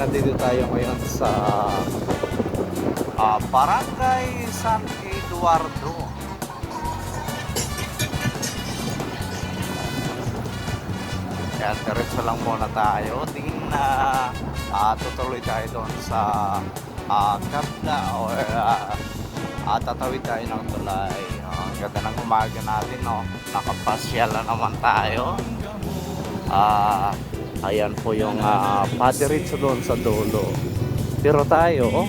nandito tayo ngayon sa ah, Barangay San Eduardo. Kaya diretso lang muna tayo. Tingin na ah, tutuloy tayo doon sa uh, Kabla or ah, ah, tatawid tayo ng tulay. Ah, ang ganda ng umaga natin, no? Nakapasyal na naman tayo. Ah, ayan po yung uh, padiretso doon sa dulo. Pero tayo,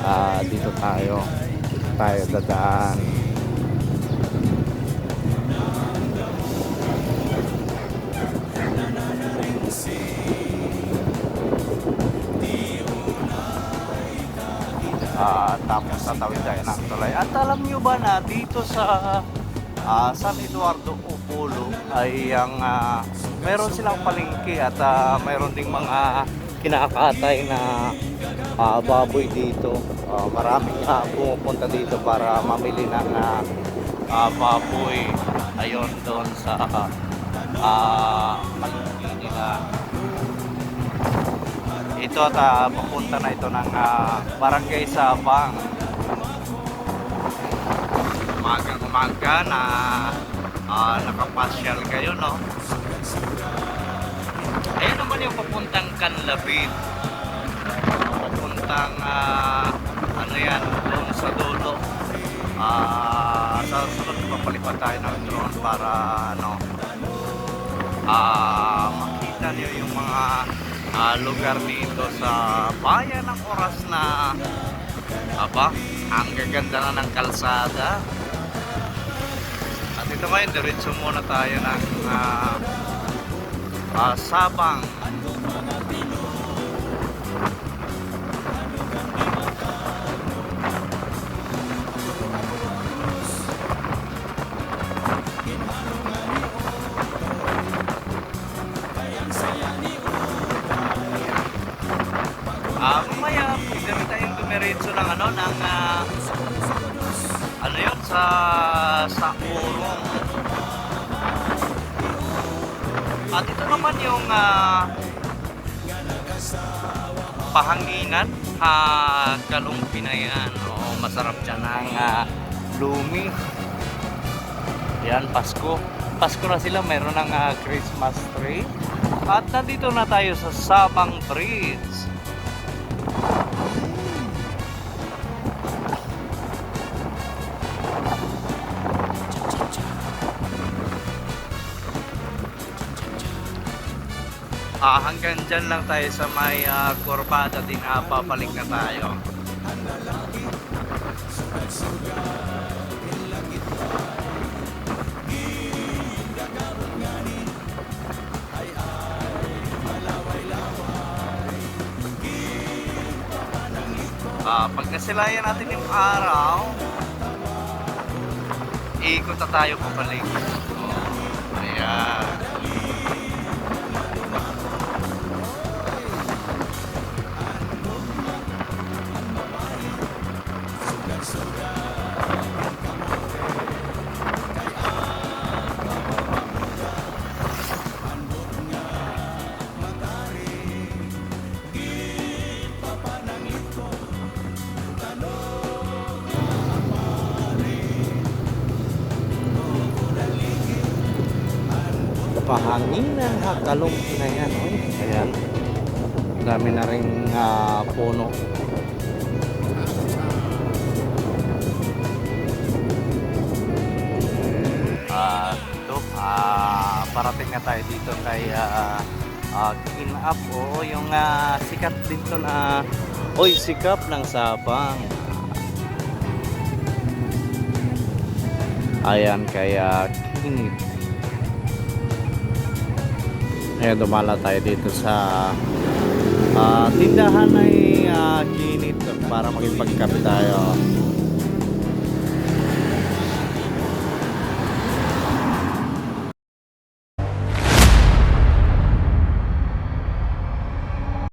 ah, dito tayo. Tayo dadaan. Ah, tapos tatawid tayo ng tulay. At alam nyo ba na dito sa ah, San Eduardo Upolo ay ang ah, meron silang palengke at ah, meron ding mga kinakatay na ah, baboy dito. Ah, maraming ah, pumupunta dito para mamili ng ah, ah, baboy. Ayon doon sa ah, palengke nila. Ito at ah, papunta na ito ng ah, Barangay Sabang. Umagang umaga na ah, nakapasyal kayo, no? Ayan naman yung papuntang Canlabit. Papuntang, ah, ano yan, doon sa dulo. Ah, sa sunod papalipat tayo ng drone para, ano, ah, makita niyo yung mga ah, lugar dito sa bayan ng oras na aba, ang gaganda na ng kalsada. At ito ngayon, diretso muna tayo ng ah, ah, Sabang. Ah, mamaya, pwede tayong dumiretso ng ano, ng yun, sa sa Urong. At ito naman yung ah, pahanginan, ah, kalumpi na yan. Oo, masarap dyan ang ah, lumi. Yan, Pasko. Pasko na sila, mayroon ng ah, Christmas tree. At nandito na tayo sa Sabang Bridge. Ah, hanggang dyan lang tayo sa may uh, kurbada din uh, papalik na tayo. Ah, pag nasilayan natin yung araw, ikot na tayo pabalik. Pahanginan hakalong na yan oy. ayan dami na rin ah, puno. Ah ito ah parating na tayo dito kay ah ah, Kinap o yung ah, sikat dito na oy sikap ng Sabang. Ayan kaya kinip Ayan, dumala tayo dito sa ah, tindahan ay uh, kinit para makipagkape tayo.